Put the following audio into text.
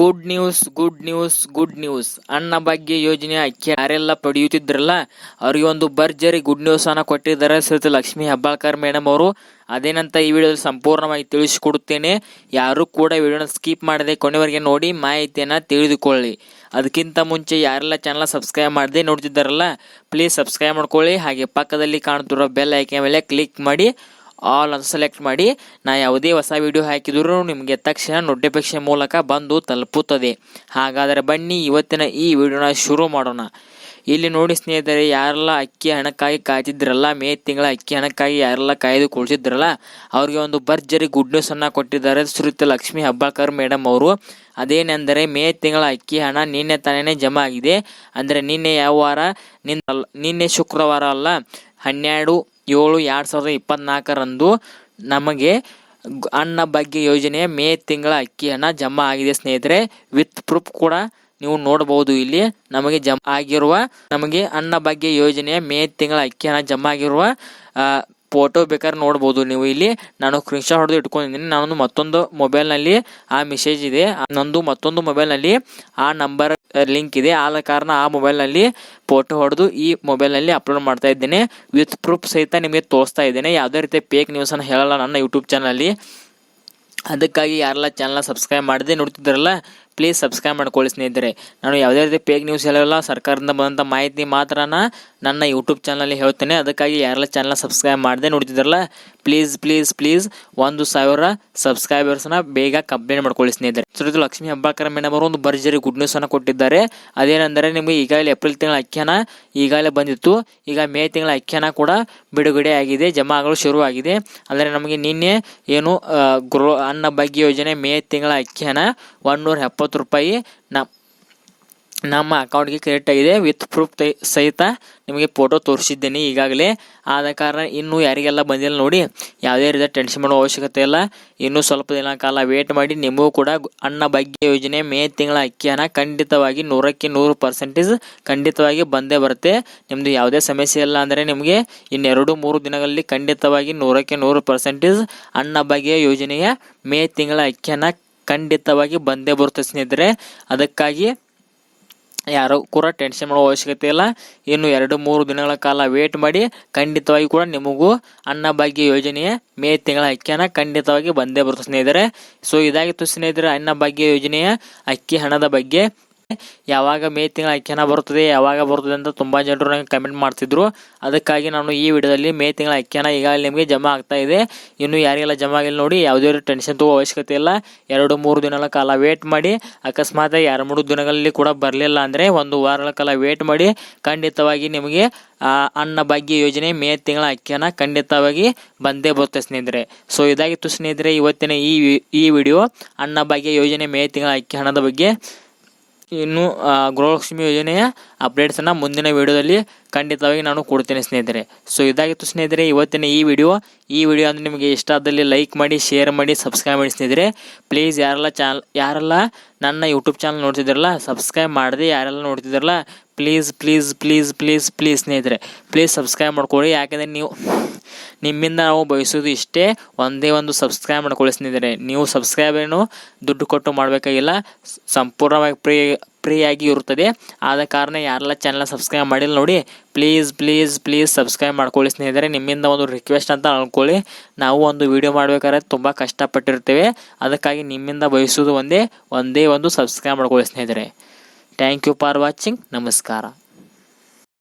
Good news good news good news Anna Bhagya ಯೋಜನೆ ಅಕ್ಕಿ ಯಾರೆಲ್ಲ ಪಡೆಯುತ್ತಿದ್ರಲ್ಲ, ಅವ್ರಿಗೆ ಒಂದು ಭರ್ಜರಿ ಗುಡ್ ನ್ಯೂಸ್ ಅನ್ನ ಕೊಟ್ಟಿದ್ದಾರೆ ಶ್ರೀ ಲಕ್ಷ್ಮೀ ಹೆಬ್ಬಾಳ್ಕರ್ ಮೇಡಮ್ ಅವರು. ಅದೇನಂತ ಈ ವಿಡಿಯೋದಲ್ಲಿ ಸಂಪೂರ್ಣವಾಗಿ ತಿಳಿಸಿಕೊಡುತ್ತೇನೆ. ಯಾರು ಕೂಡ ವಿಡಿಯೋನ ಸ್ಕಿಪ್ ಮಾಡದೆ ಕೊನೆವರೆಗೆ ನೋಡಿ ಮಾಹಿತಿಯನ್ನು ತಿಳಿದುಕೊಳ್ಳಿ. ಅದಕ್ಕಿಂತ ಮುಂಚೆ ಯಾರೆಲ್ಲ ಚಾನಲ್ ಸಬ್ಸ್ಕ್ರೈಬ್ ಮಾಡದೆ ನೋಡ್ತಿದ್ದಾರಲ್ಲ ಪ್ಲೀಸ್ ಸಬ್ಸ್ಕ್ರೈಬ್ ಮಾಡ್ಕೊಳ್ಳಿ. ಹಾಗೆ ಪಕ್ಕದಲ್ಲಿ ಕಾಣುತ್ತಿರುವ ಬೆಲ್ ಐಕೆ ಮೇಲೆ ಕ್ಲಿಕ್ ಮಾಡಿ. ಆಲ್ ಅಂತ ಸೆಲೆಕ್ಟ್ ಮಾಡಿ, ನಾ ಯಾವುದೇ ಹೊಸ ವಿಡಿಯೋ ಹಾಕಿದರೂ ನಿಮಗೆ ತಕ್ಷಣ ನೋಟಿಫಿಕೇಶನ್ ಮೂಲಕ ಬಂದು ತಲುಪುತ್ತದೆ. ಹಾಗಾದರೆ ಬನ್ನಿ, ಇವತ್ತಿನ ಈ ವಿಡಿಯೋನ ಶುರು ಮಾಡೋಣ. ಇಲ್ಲಿ ನೋಡಿ ಸ್ನೇಹಿತರೆ, ಯಾರೆಲ್ಲ ಅಕ್ಕಿ ಹಣಕ್ಕಾಗಿ ಕಾಯ್ತಿದ್ರಲ್ಲ, ಮೇ ತಿಂಗಳ ಅಕ್ಕಿ ಹಣಕ್ಕಾಗಿ ಯಾರೆಲ್ಲ ಕಾಯ್ದು ಕುಳಿತಿದ್ರಲ್ಲ ಅವ್ರಿಗೆ ಒಂದು ಭರ್ಜರಿ ಗುಡ್ ನ್ಯೂಸ್ ಅನ್ನ ಕೊಟ್ಟಿದ್ದಾರೆ ಶ್ರೀಯುತ ಲಕ್ಷ್ಮೀ ಹಬ್ಬಕರ್ ಮೇಡಮ್ ಅವರು. ಅದೇನೆಂದರೆ, ಮೇ ತಿಂಗಳ ಅಕ್ಕಿ ಹಣ ನಿನ್ನೆ ತಾನೇ ಜಮಾ ಆಗಿದೆ. ಅಂದರೆ ನಿನ್ನೆ ಯಾವ ವಾರ? ನಿನ್ನೆ ಶುಕ್ರವಾರ ಅಲ್ಲ, ಹನ್ನೆರಡು ಏಳು ಎರಡು ಸಾವಿರದ ಇಪ್ಪತ್ನಾಲ್ಕರಂದು ನಮಗೆ ಅನ್ನ ಭಾಗ್ಯ ಯೋಜನೆಯ ಮೇ ತಿಂಗಳ ಅಕ್ಕಿ ಹಣ ಜಮಾ ಆಗಿದೆ. ಸ್ನೇಹಿತರೆ, ವಿತ್ ಪ್ರೂಫ್ ಕೂಡ ನೀವು ನೋಡಬಹುದು. ಇಲ್ಲಿ ನಮಗೆ ಜಮಾ ಆಗಿರುವ ನಮಗೆ ಅನ್ನ ಭಾಗ್ಯ ಯೋಜನೆಯ ಮೇ ತಿಂಗಳ ಅಕ್ಕಿ ಹಣ ಜಮಾ ಆಗಿರುವ ಫೋಟೋ ಬೇಕಾದ್ರೆ ನೋಡ್ಬೋದು ನೀವು. ಇಲ್ಲಿ ನಾನು ಸ್ಕ್ರೀನ್ಶಾಟ್ ಹೊಡೆದು ಇಟ್ಕೊಂಡಿದ್ದೀನಿ. ನಾನು ಮತ್ತೊಂದು ಮೊಬೈಲ್ನಲ್ಲಿ ಆ ಮೆಸೇಜ್ ಇದೆ. ನಂದು ಮತ್ತೊಂದು ಮೊಬೈಲ್ನಲ್ಲಿ ಆ ನಂಬರ್ ಲಿಂಕ್ ಇದೆ. ಆದ ಕಾರಣ ಆ ಮೊಬೈಲ್ನಲ್ಲಿ ಫೋಟೋ ಹೊಡೆದು ಈ ಮೊಬೈಲ್ನಲ್ಲಿ ಅಪ್ಲೋಡ್ ಮಾಡ್ತಾ ಇದ್ದೇನೆ. ವಿತ್ ಪ್ರೂಫ್ ಸಹಿತ ನಿಮಗೆ ತೋರಿಸ್ತಾ ಇದ್ದೇನೆ. ಯಾವುದೇ ರೀತಿ ಫೇಕ್ ನ್ಯೂಸನ್ನು ಹೇಳಲ್ಲ ನನ್ನ ಯೂಟ್ಯೂಬ್ ಚಾನಲ್ಲಿ ಅದಕ್ಕಾಗಿ ಯಾರೆಲ್ಲ ಚಾನಲ್ನ ಸಬ್ಸ್ಕ್ರೈಬ್ ಮಾಡಿದೆ, ನೋಡ್ತಿದ್ದಾರಲ್ಲ ಪ್ಲೀಸ್ ಸಬ್ಸ್ಕ್ರೈಬ್ ಮಾಡ್ಕೊಳ್ಳಿ, ಸ್ನೇಹಿತರೆ. ನಾನು ಯಾವುದೇ ರೀತಿ ಫೇಕ್ ನ್ಯೂಸ್ ಹೇಳಲ್ಲ, ಸರ್ಕಾರದಿಂದ ಬಂದಂಥ ಮಾಹಿತಿ ಮಾತ್ರ ನನ್ನ ಯೂಟ್ಯೂಬ್ ಚಾನಲಲ್ಲಿ ಹೇಳ್ತೇನೆ. ಅದಕ್ಕಾಗಿ ಯಾರೆಲ್ಲ ಚಾನಲ್ ಸಬ್ಸ್ಕ್ರೈಬ್ ಮಾಡದೆ ನೋಡ್ತಿದ್ದಾರಲ್ಲ ಪ್ಲೀಸ್ ಪ್ಲೀಸ್ ಪ್ಲೀಸ್ ಒಂದು ಸಾವಿರ ಸಬ್ಸ್ಕ್ರೈಬರ್ಸ್ನ ಬೇಗ ಕಂಪ್ಲೇಂಟ್ ಮಾಡ್ಕೊಳ್ಳಿ, ಸ್ನೇಹಿತರೆ. ಸುರತ್ ಲಕ್ಷ್ಮಿ ಹೆಬ್ಬಾಳ್ಕರ್ ಮೇಡಮ್ ಒಂದು ಭರ್ಜರಿ ಗುಡ್ ನ್ಯೂಸ್ ಅನ್ನು ಕೊಟ್ಟಿದ್ದಾರೆ. ಅದೇನೆಂದರೆ ನಿಮಗೆ ಈಗಾಗಲೇ ಏಪ್ರಿಲ್ ತಿಂಗಳ ಅಖ್ಯಾನ ಈಗಾಗಲೇ ಬಂದಿತ್ತು. ಈಗ ಮೇ ತಿಂಗಳ ಅಖ್ಯಾನ ಕೂಡ ಬಿಡುಗಡೆ ಆಗಿದೆ, ಜಮಾ ಆಗಲು ಶುರುವಾಗಿದೆ ಅಂದರೆ ನಮಗೆ ನಿನ್ನೆ ಏನು ಗೃಹ ಅನ್ನ ಭಾಗ್ಯ ಯೋಜನೆ ಮೇ ತಿಂಗಳ ಅಖ್ಯಾನ ಒನ್ನೂರ ರೂಪಾಯಿ ನಮ್ಮ ನಮ್ಮ ಅಕೌಂಟ್ಗೆ ಕ್ರೆಡಿಟ್ ಆಗಿದೆ ವಿತ್ ಪ್ರೂಫ್ ಸಹಿತ ನಿಮಗೆ ಫೋಟೋ ತೋರಿಸಿದ್ದೇನೆ ಈಗಾಗಲೇ. ಆದ ಕಾರಣ ಇನ್ನೂ ಯಾರಿಗೆಲ್ಲ ಬಂದಿಲ್ಲ ನೋಡಿ, ಯಾವುದೇ ರೀತಿಯ ಟೆನ್ಷನ್ ಮಾಡೋ ಅವಶ್ಯಕತೆ ಇಲ್ಲ. ಇನ್ನೂ ಸ್ವಲ್ಪ ದಿನ ಕಾಲ ವೇಟ್ ಮಾಡಿ, ನಿಮಗೂ ಕೂಡ ಅನ್ನ ಭಾಗ್ಯ ಯೋಜನೆ ಮೇ ತಿಂಗಳ ಅಕ್ಕಿಯನ್ನು ಖಂಡಿತವಾಗಿ ನೂರಕ್ಕೆ ನೂರು ಪರ್ಸೆಂಟೇಜ್ ಖಂಡಿತವಾಗಿ ಬಂದೇ ಬರುತ್ತೆ. ನಿಮ್ಮದು ಯಾವುದೇ ಸಮಸ್ಯೆ ಇಲ್ಲ ಅಂದರೆ ನಿಮಗೆ ಇನ್ನೆರಡು ಮೂರು ದಿನಗಳಲ್ಲಿ ಖಂಡಿತವಾಗಿ ನೂರಕ್ಕೆ ನೂರು ಪರ್ಸೆಂಟೇಜ್ ಅನ್ನ ಭಾಗ್ಯ ಯೋಜನೆಯ ಮೇ ತಿಂಗಳ ಅಕ್ಕಿಯನ್ನು ಖಂಡಿತವಾಗಿ ಬಂದೇ ಬರುತ್ತೆ ಸ್ನೇಹಿತರೆ. ಅದಕ್ಕಾಗಿ ಯಾರು ಕೂಡ ಟೆನ್ಷನ್ ಮಾಡೋ ಅವಶ್ಯಕತೆ ಇಲ್ಲ. ಇನ್ನು ಎರಡು, ಮೂರು ದಿನಗಳ ಕಾಲ ವೇಟ್ ಮಾಡಿ. ಖಂಡಿತವಾಗಿ ಕೂಡ ನಿಮಗೂ ಅನ್ನಭಾಗ್ಯ ಯೋಜನೆಯ ಮೇ ತಿಂಗಳ ಅಕ್ಕಿಯನ್ನು ಖಂಡಿತವಾಗಿ ಬಂದೇ ಬರುತ್ತೆ ಸ್ನೇಹಿತರೆ. ಸೊ ಇದಾಗಿತ್ತು ಸ್ನೇಹಿತರೆ ಅನ್ನಭಾಗ್ಯ ಯೋಜನೆಯ ಅಕ್ಕಿ ಹಣದ ಬಗ್ಗೆ. ಯಾವಾಗ ಮೇ ತಿಂಗಳ ಹಣ ಬರುತ್ತದೆ, ಯಾವಾಗ ಬರುತ್ತದೆ ಅಂತ ತುಂಬ ಜನರು ನನಗೆ ಕಮೆಂಟ್ ಮಾಡ್ತಿದ್ರು. ಅದಕ್ಕಾಗಿ ನಾನು ಈ ವಿಡಿಯೋದಲ್ಲಿ ಮೇ ತಿಂಗಳ ಹಣ ಈಗಾಗಲೇ ನಿಮಗೆ ಜಮಾ ಆಗ್ತಾ ಇದೆ. ಇನ್ನು ಯಾರಿಗೆಲ್ಲ ಜಮಾ ಆಗಿಲ್ಲ ನೋಡಿ, ಯಾವುದೇ ಟೆನ್ಷನ್ ತಗೋ ಅವಶ್ಯಕತೆ ಇಲ್ಲ. ಎರಡು, ಮೂರು ದಿನಗಳ ಕಾಲ ವೇಟ್ ಮಾಡಿ. ಅಕಸ್ಮಾತ್ ಎರಡು, ಮೂರು ದಿನಗಳಲ್ಲಿ ಕೂಡ ಬರಲಿಲ್ಲ ಅಂದರೆ ಒಂದು ವಾರಗಳ ಕಾಲ ವೇಟ್ ಮಾಡಿ. ಖಂಡಿತವಾಗಿ ನಿಮಗೆ ಅನ್ನ ಭಾಗ್ಯ ಯೋಜನೆ ಮೇ ತಿಂಗಳ ಅಕ್ಕಿಯನ್ನು ಖಂಡಿತವಾಗಿ ಬಂದೇ ಬರುತ್ತೆ ಸ್ನೇಹಿತರೆ. ಸೊ ಇದಾಗಿತ್ತು ಸ್ನೇಹಿತರೆ, ಇವತ್ತಿನ ಈ ಈ ವಿಡಿಯೋ ಅನ್ನ ಭಾಗ್ಯ ಯೋಜನೆ ಮೇ ತಿಂಗಳ ಅಕ್ಕಿ ಹಣದ ಬಗ್ಗೆ. ಇನ್ನು ಗೃಹಲಕ್ಷ್ಮಿ ಯೋಜನೆಯ ಅಪ್ಡೇಟ್ಸನ್ನು ಮುಂದಿನ ವಿಡಿಯೋದಲ್ಲಿ ಖಂಡಿತವಾಗಿ ನಾನು ಕೊಡ್ತೇನೆ ಸ್ನೇಹಿತರೆ. ಸೊ ಇದಾಗಿತ್ತು ಸ್ನೇಹಿತರೆ, ಇವತ್ತಿನ ಈ ವಿಡಿಯೋ ಈ ವಿಡಿಯೋ ಅಂದರೆ ನಿಮಗೆ ಇಷ್ಟ ಆದಲ್ಲಿ ಲೈಕ್ ಮಾಡಿ ಶೇರ್ ಮಾಡಿ ಸಬ್ಸ್ಕ್ರೈಬ್ ಮಾಡಿ ಸ್ನೇಹಿತರೆ. ಪ್ಲೀಸ್ ಯಾರೆಲ್ಲ ಚಾನಲ್ ಯಾರೆಲ್ಲ ನನ್ನ ಯೂಟ್ಯೂಬ್ ಚಾನಲ್ ನೋಡ್ತಿದ್ದಾರಲ್ಲ ಸಬ್ಸ್ಕ್ರೈಬ್ ಮಾಡಿದೆ ಯಾರೆಲ್ಲ ನೋಡ್ತಿದ್ದಾರಲ್ಲ please please please please please ಸ್ನೇಹಿತರೆ. ಪ್ಲೀಸ್ ಸಬ್ಸ್ಕ್ರೈಬ್ ಮಾಡ್ಕೊಳ್ಳಿ. ಯಾಕೆಂದರೆ ನೀವು ನಿಮ್ಮಿಂದ ನಾವು ಬಯಸೋದು ಇಷ್ಟೇ. ಒಂದೇ ಒಂದು ಸಬ್ಸ್ಕ್ರೈಬ್ ಮಾಡ್ಕೊಳ್ಳಿ ಸ್ನೇಹಿತರೆ. ನೀವು ಸಬ್ಸ್ಕ್ರೈಬ್ ಏನು ದುಡ್ಡು ಕೊಟ್ಟು ಮಾಡಬೇಕಾಗಿಲ್ಲ. ಸಂಪೂರ್ಣವಾಗಿ ಫ್ರೀ, ಫ್ರೀಯಾಗಿ ಇರುತ್ತದೆ. ಆದ ಕಾರಣ ಯಾರೆಲ್ಲ ಚಾನಲ್ನ ಸಬ್ಸ್ಕ್ರೈಬ್ ಮಾಡಿಲ್ಲ ನೋಡಿ ಪ್ಲೀಸ್ ಪ್ಲೀಸ್ ಪ್ಲೀಸ್ ಸಬ್ಸ್ಕ್ರೈಬ್ ಮಾಡ್ಕೊಳ್ಳಿ ಸ್ನೇಹಿತರೆ. ನಿಮ್ಮಿಂದ ಒಂದು ರಿಕ್ವೆಸ್ಟ್ ಅಂತ ಅಂದ್ಕೊಳ್ಳಿ ನಾವು ಒಂದು ವಿಡಿಯೋ ಮಾಡಬೇಕಾದ್ರೆ ತುಂಬ ಕಷ್ಟಪಟ್ಟಿರ್ತೇವೆ ಅದಕ್ಕಾಗಿ ನಿಮ್ಮಿಂದ ಬಯಸೋದು ಒಂದೇ ಒಂದೇ ಒಂದು ಸಬ್ಸ್ಕ್ರೈಬ್ ಮಾಡ್ಕೊಳ್ಳಿ ಸ್ನೇಹಿತರೆ. ಥ್ಯಾಂಕ್ ಯು ಫಾರ್ ವಾಚಿಂಗ್ ನಮಸ್ಕಾರ.